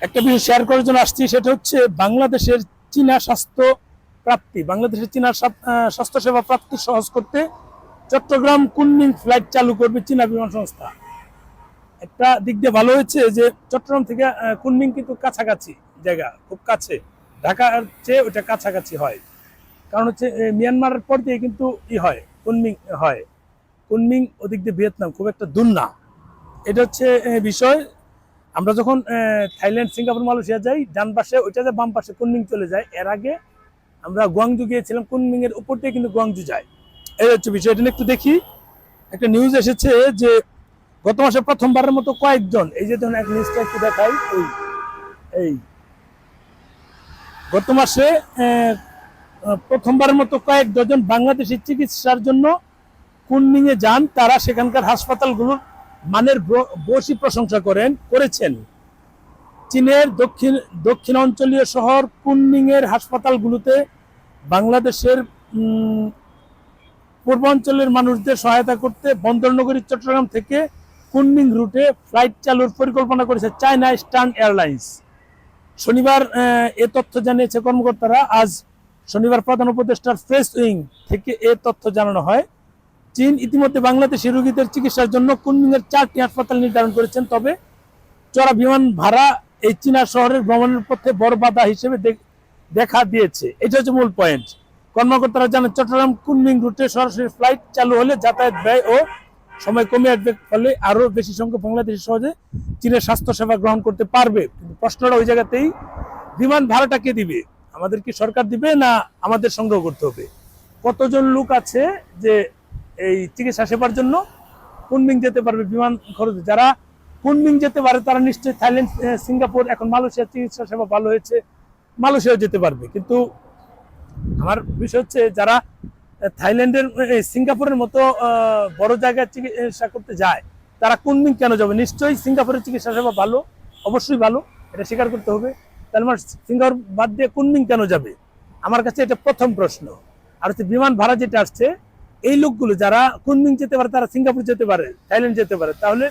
একটা বিষয় শেয়ার করার জন্য আসছি সেটা হচ্ছে বাংলাদেশের চীনা স্বাস্থ্য প্রাপ্তি। বাংলাদেশের চীনা স্বাপ- আহ, স্বাস্থ্য সেবা প্রাপ্তি সহজ করতে চট্টগ্রাম কুনমিং ফ্লাইট চালু করবে চীনা বিমান সংস্থা। একটা দিক দিয়ে ভালো হয়েছে যে চট্টগ্রাম থেকে কুনমিং কিন্তু কাছাকাছি জায়গা খুব কাছে। ঢাকার চেয়ে ওটা কাছাকাছি হয়। কারণ হচ্ছে মিয়ানমারের পর দিয়ে কিন্তু ই হয় কুনমিং হয়। কুনমিং ওদিক দিয়ে ভিয়েতনাম খুব একটা দূর না। এটা হচ্ছে বিষয়। আমরা যখন থাইল্যান্ড, সিঙ্গাপুর, মালয়েশিয়া যাই, ডান পাশে, ওইটা যে বাম পাশে কুনমিং চলে যায়, এর আগে আমরা গুয়াংজু গিয়েছিলাম কুনমিং এর উপর দিয়ে কিন্তু গুয়াংজু যায়। এই হচ্ছে বিষয়, এটা একটু দেখি। একটা নিউজ এসেছে যে গত মাসে প্রথমবারের মতো কয়েকজন, এই যে ধরুন এক নিউজটা একটু দেখাই, এই এই। গত মাসে প্রথমবারের মতো কয়েক ডজন বাংলাদেশি চিকিৎসার জন্য কুনমিং এ যান, তারা সেখানকার হাসপাতালগুলোর মানের বসি প্রশংসা করেন, করেছেন। চীনের দক্ষিণ দক্ষিণ অঞ্চলীয় শহর কুনমিং এর হাসপাতালগুলোতে বাংলাদেশের পূর্বাঞ্চলের মানুষদের সহায়তা করতে বন্দরনগরী, চট্টগ্রাম থেকে কুনমিং রুটে ফ্লাইট চালুর পরিকল্পনা করেছে চায়না স্টার্ন এয়ারলাইন্স। শনিবার, এ তথ্য জানিয়েছে কর্মকর্তারা, আজ শনিবার প্রধান উপদেষ্টার প্রেস উইং থেকে এ তথ্য জানানো হয়। চীন ইতিমধ্যে বাংলাদেশি রোগীদের চিকিৎসার জন্য কুনমিং এর চারটি হাসপাতাল নির্ধারণ করেছেন, তবে চড়া বিমান ভাড়া এই চীনা শহরের ভ্রমণের পথে বড় বাধা হিসেবে দেখা দিয়েছে। এটা হচ্ছে মূল পয়েন্ট কর্মকর্তারা জানান, চট্টগ্রাম কুনমিং রুটে সরাসরি ফ্লাইট চালু হলে যাতায়াত ব্যয় ও সময় কমে আসবে, ফলে আরও বেশি সংখ্যক বাংলাদেশি সহজে চীনের স্বাস্থ্য সেবা গ্রহণ করতে পারবে। কিন্তু প্রশ্নটা ওই জায়গাতেই, বিমান ভাড়াটা কে দিবে? আমাদের কি সরকার দিবে না আমাদের সংগ্রহ করতে হবে? কতজন লোক আছে যে এই চিকিৎসা সেবার জন্য কুনমিং যেতে পারবে, বিমান খরচে। যারা কুনমিং যেতে পারে, তারা নিশ্চয়ই থাইল্যান্ড সিঙ্গাপুর, এখন মালয়েশিয়ার চিকিৎসা সেবা ভালো হয়েছে, মালয়েশিয়াও যেতে পারবে। কিন্তু আমার বিষয় হচ্ছে, যারা থাইল্যান্ডের সিঙ্গাপুরের মতো বড় জায়গায় চিকিৎসা করতে যায়, তারা কুনমিং কেন যাবে? নিশ্চয়ই সিঙ্গাপুরের চিকিৎসা সেবা ভালো, অবশ্যই ভালো, এটা স্বীকার করতে হবে। তাহলে আমার সিঙ্গাপুর বাদ দিয়ে কুনমিং কেন যাবে? আমার কাছে এটা প্রথম প্রশ্ন। আর হচ্ছে বিমান ভাড়া যেটা আসছে এই লোকগুলো যারা কুনমিং যেতে পারে, তারা সিঙ্গাপুর যেতে পারে, থাইল্যান্ড যেতে পারে, তাহলে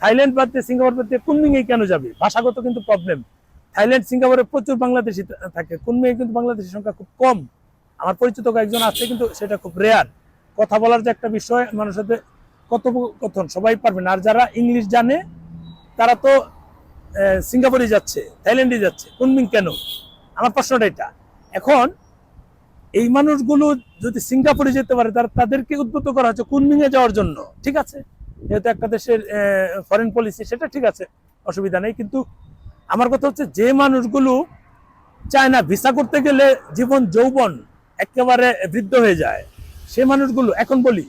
থাইল্যান্ড বাদ দিয়ে সিঙ্গাপুর বাদ দিয়ে কুনমিং এ কেন যাবে? ভাষাগত কিন্তু প্রবলেম থাইল্যান্ড, সিঙ্গাপুরে প্রচুর বাংলাদেশি থাকে। কুনমিং কিন্তু বাংলাদেশের সংখ্যা খুব কম। আমার পরিচিত কয়েকজন আছে, কিন্তু সেটা খুব রেয়ার কথা বলার যে একটা বিষয়, মানুষের সাথে কথোপকথন, সবাই পারবে না। আর যারা ইংলিশ জানে, তারা তো সিঙ্গাপুরে যাচ্ছে থাইল্যান্ডে যাচ্ছে। কুনমিং কেন? আমার প্রশ্নটা এটা। এখন এই মানুষগুলো যদি সিঙ্গাপুরে যেতে পারে, তারা তাদেরকে উদ্বুদ্ধ করা হচ্ছে কুনমিং এ যাওয়ার জন্য। ঠিক আছে? যেহেতু একটা দেশের ফরেন পলিসি সেটা ঠিক আছে, অসুবিধা নেই। কিন্তু আমার কথা হচ্ছে, যে মানুষগুলো চায় না ভিসা করতে গেলে জীবন যৌবন একেবারে বৃদ্ধ হয়ে যায়, সে মানুষগুলো, এখন বলি,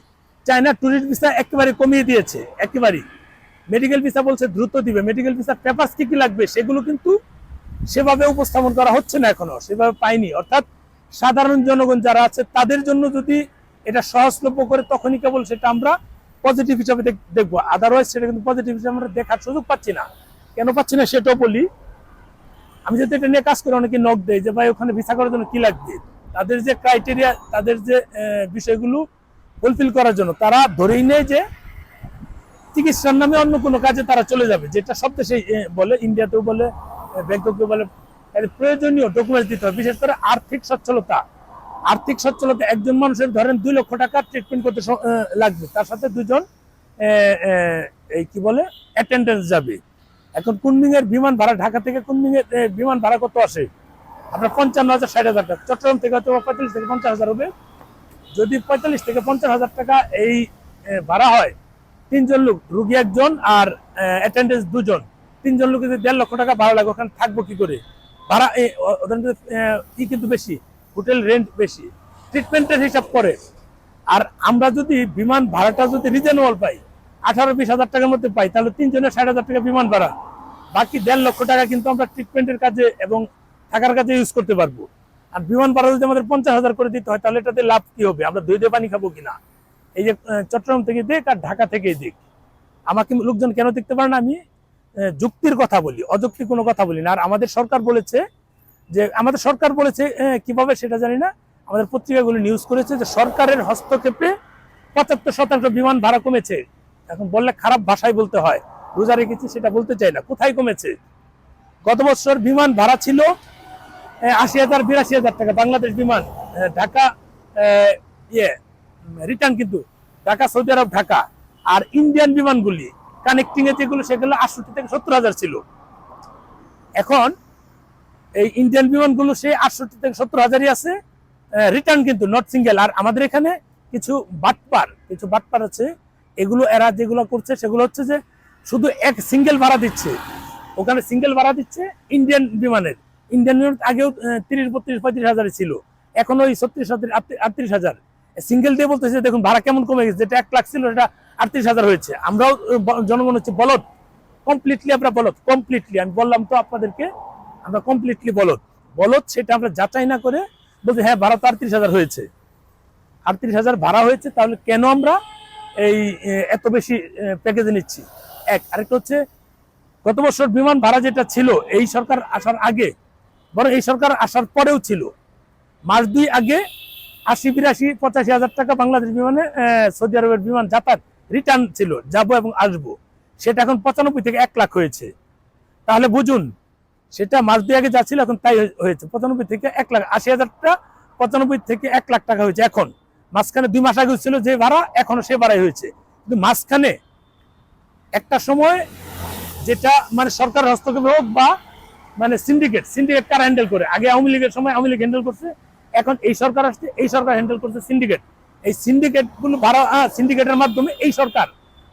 চায়না ট্যুরিস্ট ভিসা একেবারে কমিয়ে দিয়েছে, একেবারেই। মেডিকেল ভিসা বলছে দ্রুত দিবে। মেডিকেল ভিসার পেপার কি কি লাগবে, সেগুলো কিন্তু সেভাবে উপস্থাপন করা হচ্ছে না এখনও, সেভাবে পাইনি অর্থাৎ সাধারণ জনগণ যারা আছে, তাদের জন্য যদি এটা সহজলভ্য করে, তখনই কেবল সেটা আমরা পজিটিভ হিসাবে দেখ- দেখব। আদারওয়াইজ সেটা কিন্তু পজিটিভ হিসাবে আমরা দেখার সুযোগ পাচ্ছি না। কেন পাচ্ছি না সেটাও বলি। আমি যদি এটা নিয়ে কাজ করি, অনেকে নক দেয় যে, ভাই, ওখানে ভিসা করার জন্য কি লাগবে? তাদের যে ক্রাইটেরিয়া তাদের যে বিষয়গুলো ফুলফিল করার জন্য, তারা ধরেই নেয় যে, চিকিৎসার নামে অন্য কোনো কাজে তারা চলে যাবে। যেটা সব দেশে বলে ইন্ডিয়াতেও বলে ব্যাংককে বলে এর প্রয়োজনীয় ডকুমেন্ট দিতে হবে। বিশেষ করে আর্থিক সচ্ছলতা। আর্থিক সচ্ছলতা, একজন মানুষের ধরেন দুই লক্ষ টাকা ট্রিটমেন্ট করতে লাগবে। তার সাথে দুজন এই কি বলে অ্যাটেন্ডেন্স যাবে। এখন কুনমিং এর বিমান ভাড়া ঢাকা থেকে কুনমিং এর বিমান ভাড়া কত আসে? আপনার পঞ্চান্ন হাজার, ষাট হাজার টাকা। চট্টগ্রাম থেকে হয়তো পঁয়তাল্লিশ থেকে পঞ্চাশ হাজার হবে। যদি পঁয়তাল্লিশ থেকে পঞ্চাশ হাজার টাকা এই ভাড়া হয়, তিনজন লোক, রুগী একজন আর অ্যাটেন্ডেন্স দুজন। তিনজন লোক যদি দেড় লক্ষ টাকা ভাড়া লাগে, ওখানে থাকব কি করে? ভাড়া ওদের ই কিন্তু বেশি, হোটেল রেন্ট বেশি। ট্রিটমেন্টের হিসাব করে। আর আমরা যদি বিমান ভাড়াটা যদি রিজনেবল পাই, আঠারো বিশ হাজার টাকার মধ্যে পাই, তাহলে তিনজনের ষাট হাজার টাকা বিমান ভাড়া। বাকি দেড় লক্ষ টাকা কিন্তু আমরা ট্রিটমেন্টের কাজে এবং থাকার কাজে ইউজ করতে পারব। আর বিমান ভাড়া যদি আমাদের পঞ্চাশ হাজার করে দিতে হয়, তাহলে এটাতে লাভ কি হবে? আমরা দই দিয়ে পানি খাব কিনা? এই যে চট্টগ্রাম থেকে দিক আর ঢাকা থেকে দিক। আমাকে লোকজন কেন দেখতে পারে না আমি? যুক্তির কথা বলি অযুক্তি কোনো কথা বলি না। আর আমাদের সরকার বলেছে যে, আমাদের সরকার বলেছে কীভাবে সেটা জানি না। আমাদের পত্রিকাগুলো নিউজ করেছে যে, সরকারের হস্তক্ষেপে পঁচাত্তর শতাংশ বিমান ভাড়া কমেছে। এখন বললে খারাপ ভাষায় বলতে হয়। রোজা রেখেছি, সেটা বলতে চাই না। কোথায় কমেছে? গত বছর বিমান ভাড়া ছিল আশি হাজার, বিরাশি হাজার টাকা। বাংলাদেশ বিমান ঢাকা ইয়ে রিটার্ন কিন্তু, ঢাকা, সৌদি আরব, ঢাকা। আর ইন্ডিয়ান বিমানগুলি কানেক্টিং এ যেগুলো, সেগুলো আটষট্টি থেকে সত্তর হাজার ছিল। এখন এই ইন্ডিয়ান বিমানগুলো সেই আটষট্টি থেকে সত্তর হাজারই আছে। রিটার্ন কিন্তু নট সিঙ্গেল আর আমাদের এখানে কিছু বাটপার কিছু বাটপার আছে। এগুলো এরা যেগুলো করছে, সেগুলো হচ্ছে যে শুধু এক সিঙ্গেল ভাড়া দিচ্ছে। ওখানে সিঙ্গেল ভাড়া দিচ্ছে ইন্ডিয়ান বিমানের। ইন্ডিয়ান বিমান আগেও তিরিশ, বত্রিশ, পঁয়ত্রিশ হাজারে ছিল। এখন ওই ছত্রিশ হাজার আটত্রিশ হাজার। সিঙ্গেল দিয়ে বলতেছে, দেখুন, ভাড়া কেমন কমে গেছে? যেটা এক লাখ ছিল, সেটা আটত্রিশ হাজার হয়েছে। আমরাও জনগণ হচ্ছে বলদ। কমপ্লিটলি আমরা বলদ। কমপ্লিটলি আমি বললাম তো আপনাদেরকে, আমরা কমপ্লিটলি বলদ। বলদ সেটা আমরা যাচাই না করে বলছি হ্যাঁ ভাড়া তো আটত্রিশ হাজার হয়েছে। আটত্রিশ হাজার ভাড়া হয়েছে, তাহলে কেন আমরা এই এত বেশি প্যাকেজে নিচ্ছি? এক। আরেকটা হচ্ছে, গত বছর বিমান ভাড়া যেটা ছিল, এই সরকার আসার আগে, বরং এই সরকার আসার পরেও ছিল। মাস দুই আগে আশি, বিরাশি, পঁচাশি হাজার টাকা বাংলাদেশ বিমানে সৌদি আরবের বিমান যাতায়াত রিটার্ন ছিল, যাব এবং আসব। সেটা এখন পঁচানব্বই থেকে এক লাখ হয়েছে। তাহলে বুঝুন, সেটা মাস দুই আগে যা ছিল এখন তাই হয়ে- হয়েছে। পঁচানব্বই থেকে এক লাখ, আশি হাজারটা পঁচানব্বই থেকে এক লাখ টাকা হয়েছে এখন। মাঝখানে দুই মাস আগে ছিল যে ভাড়া, এখনও সে ভাড়াই হয়েছে। কিন্তু মাঝখানে একটা সময় যেটা মানে সরকার হস্তক্ষেপ হোক বা মানে সিন্ডিকেট সিন্ডিকেট কারা হ্যান্ডেল করে? আগে আওয়ামী লীগের সময় আওয়ামী লীগ হ্যান্ডেল করছে এখন এই সরকার আসছে, এই সরকার হ্যান্ডেল করছে সিন্ডিকেট এই সিন্ডিকেটগুলো ভাড়া সিন্ডিকেটের মাধ্যমে এই সরকার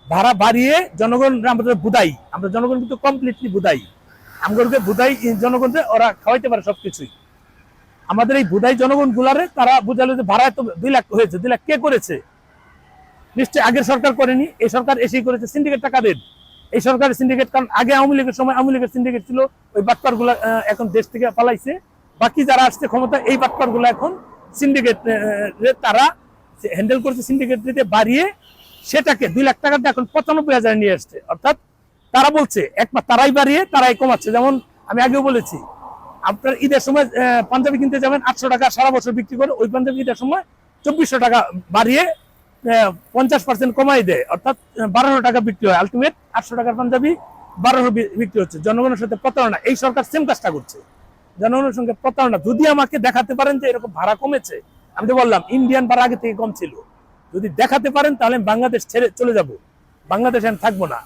ভাড়া বাড়িয়ে জনগণ আমাদের বুদাই, আমরা জনগণ কিন্তু কমপ্লিটলি বুদাই। আমাদেরকে বুদাই জনগণকে ওরা খাওয়াইতে পারে সবকিছুই। আমাদের এই বুদাই জনগণ গুলারে তারা বুঝালো যে ভাড়া এত দুই লাখ হয়েছে, দুই লাখ কে করেছে? নিশ্চয়ই আগের সরকার করেনি, এই সরকার এসেই করেছে সিন্ডিকেট টাকাদের এই সরকারের সিন্ডিকেট কারণ আগে আওয়ামী লীগের সময় আওয়ামী লীগের সিন্ডিকেট ছিল, ওই বাটপার এখন দেশ থেকে পালাইছে। বাকি যারা আসছে ক্ষমতা, এই বাটপারগুলা এখন সিন্ডিকেট তারা হ্যান্ডেল করছে সিন্ডিকেট দিতে বাড়িয়ে সেটাকে দুই লাখ টাকাটা এখন পঁচানব্বই হাজার নিয়ে আসছে। অর্থাৎ তারা বলছে একমাত্র তারাই বাড়িয়ে তারাই কমাচ্ছে। যেমন আমি আগেও বলেছি, আপনার ঈদের সময় পাঞ্জাবি কিনতে যাবেন, আটশো টাকা সারা বছর বিক্রি করে ওই পাঞ্জাবি ঈদের সময় চব্বিশশো টাকা বাড়িয়ে পঞ্চাশ পার্সেন্ট কমাই দেয়। অর্থাৎ বারোশো টাকা বিক্রি হয়। আলটিমেট আটশো টাকার পাঞ্জাবি বারোশো বিক্রি হচ্ছে। জনগণের সাথে প্রতারণা। এই সরকার সেম কাজটা করছে। জনগণের সঙ্গে প্রতারণা। যদি আমাকে দেখাতে পারেন যে এরকম ভাড়া কমেছে, আমি তো বললাম ইন্ডিয়ান ভাড়া আগে থেকে কম ছিল। যদি দেখাতে পারেন, তাহলে বাংলাদেশ ছেড়ে চলে যাব। বাংলাদেশে আমি থাকব না।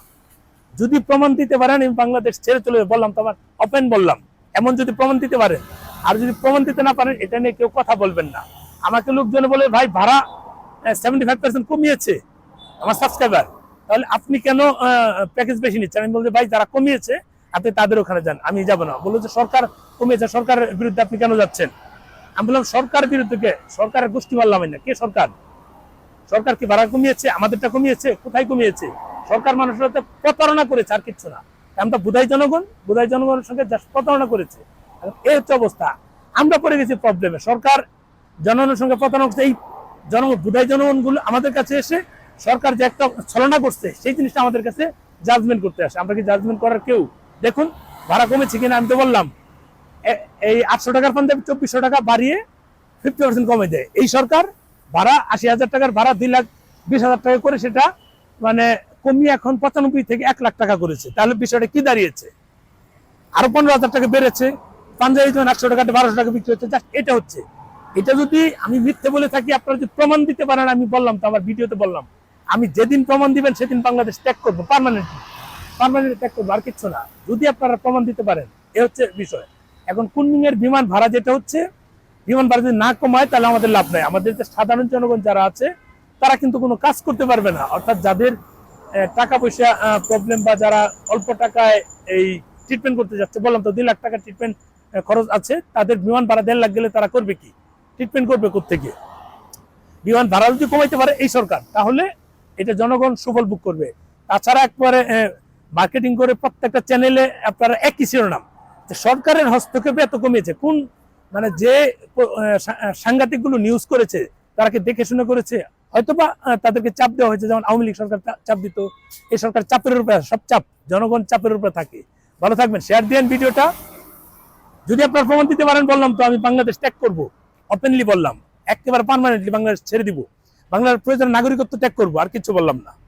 যদি প্রমাণ দিতে পারেন, আমি বাংলাদেশ ছেড়ে চলে যাব। বললাম তো আমার ওপেন বললাম। এমন যদি প্রমাণ দিতে পারেন। আর যদি প্রমাণ দিতে না পারেন, এটা নিয়ে কেউ কথা বলবেন না। আমাকে লোকজন বলে, ভাই, ভাড়া সেভেন্টি ফাইভ পার্সেন্ট কমিয়েছে আমার সাবস্ক্রাইবার তাহলে আপনি কেন প্যাকেজ বেশি নিচ্ছেন? আমি বলছি, ভাই, যারা কমিয়েছে আপনি তাদের ওখানে যান, আমি যাব না। বলল যে, সরকার কমিয়েছে সরকারের বিরুদ্ধে আপনি কেন যাচ্ছেন? আমি বললাম, সরকার বিরুদ্ধে কে? সরকারের গোষ্ঠী মারলাম না। কে সরকার? সরকার কি ভাড়া কমিয়েছে? আমাদেরটা কমিয়েছে? কোথায় কমিয়েছে? সরকার মানুষের সাথে প্রতারণা করেছে, আর কিচ্ছু না। আমরা বুধাই জনগণ, বুধাই জনগণের সঙ্গে প্রতারণা করেছে। এই হচ্ছে অবস্থা। আমরা পড়ে গেছি প্রবলেমে। সরকার জনগণের সঙ্গে প্রতারণা করছে। এই জনগণ, বুধাই জনগণগুলো আমাদের কাছে এসে সরকার যে একটা ছলনা করছে, সেই জিনিসটা আমাদের কাছে জাজমেন্ট করতে আসে। আমরা কি জাজমেন্ট করার কেউ? দেখুন, ভাড়া কমেছে কিনা আমি তো বললাম। এই আটশো টাকার পাঞ্জাবি চব্বিশশো টাকা বাড়িয়ে ফিফটি পার্সেন্ট কমে দেয়। এই সরকার ভাড়া আশি হাজার টাকার ভাড়া দুই লাখ বিশ হাজার টাকা করে সেটা মানে কমিয়ে এখন পঁচানব্বই থেকে এক লাখ টাকা করেছে। তাহলে বিষয়টা কি দাঁড়িয়েছে? আরও পনেরো হাজার টাকা বেড়েছে। পাঞ্জাবি যখন একশো টাকা, বারোশো টাকা বিক্রি হচ্ছে। এটা হচ্ছে। এটা যদি আমি মিথ্যে বলে থাকি, আপনারা যদি প্রমাণ দিতে পারেন, আমি বললাম তো আমার ভিডিওতে বললাম। আমি যেদিন প্রমাণ দিবেন, সেদিন বাংলাদেশ ত্যাগ করব পার্মানেন্টলি পার্মানেন্ট না। যদি আপনারা প্রমাণ দিতে পারেন, এ হচ্ছে বিষয়। এখন বিমান ভাড়া যেটা হচ্ছে, বিমান ভাড়া যদি না কমায়, তাহলে আমাদের লাভ নাই। আমাদের যে সাধারণ জনগণ যারা আছে, তারা কিন্তু কোনো কাজ করতে পারবে না। অর্থাৎ যাদের টাকা পয়সা প্রবলেম বা যারা অল্প টাকায় এই ট্রিটমেন্ট করতে যাচ্ছে, বললাম তো দুই লাখ টাকা ট্রিটমেন্ট খরচ আছে, তাদের বিমান ভাড়া দেড় লাখ গেলে তারা করবে কি? ট্রিটমেন্ট করবে কোথেকে বিমান ভাড়া যদি কমাইতে পারে এই সরকার, তাহলে এটা জনগণ সুফল বুক করবে। তাছাড়া একবারে মার্কেটিং করে প্রত্যেকটা চ্যানেলে আপনারা একই শিরোনাম। সরকারের হস্তক্ষেপে এত কমিয়েছে। কোন মানে যে সাংঘাতিকগুলো নিউজ করেছে, তারা কি দেখে শুনে করেছে? হয়তোবা তাদেরকে চাপ দেওয়া হয়েছে। যেমন আওয়ামী লীগ সরকার চাপ দিত। এই সরকার চাপের উপরে সব চাপ। জনগণ চাপের উপরে থাকে। ভালো থাকবেন। শেয়ার দিন ভিডিওটা। যদি আপনার প্রমাণ দিতে পারেন, বললাম তো, আমি বাংলাদেশ ত্যাগ করব। ওপেনলি বললাম। একেবারে পার্মানেন্টলি বাংলাদেশ ছেড়ে দিব। বাংলার প্রয়োজন নাগরিকত্ব ত্যাগ করব, আর কিছু বললাম না।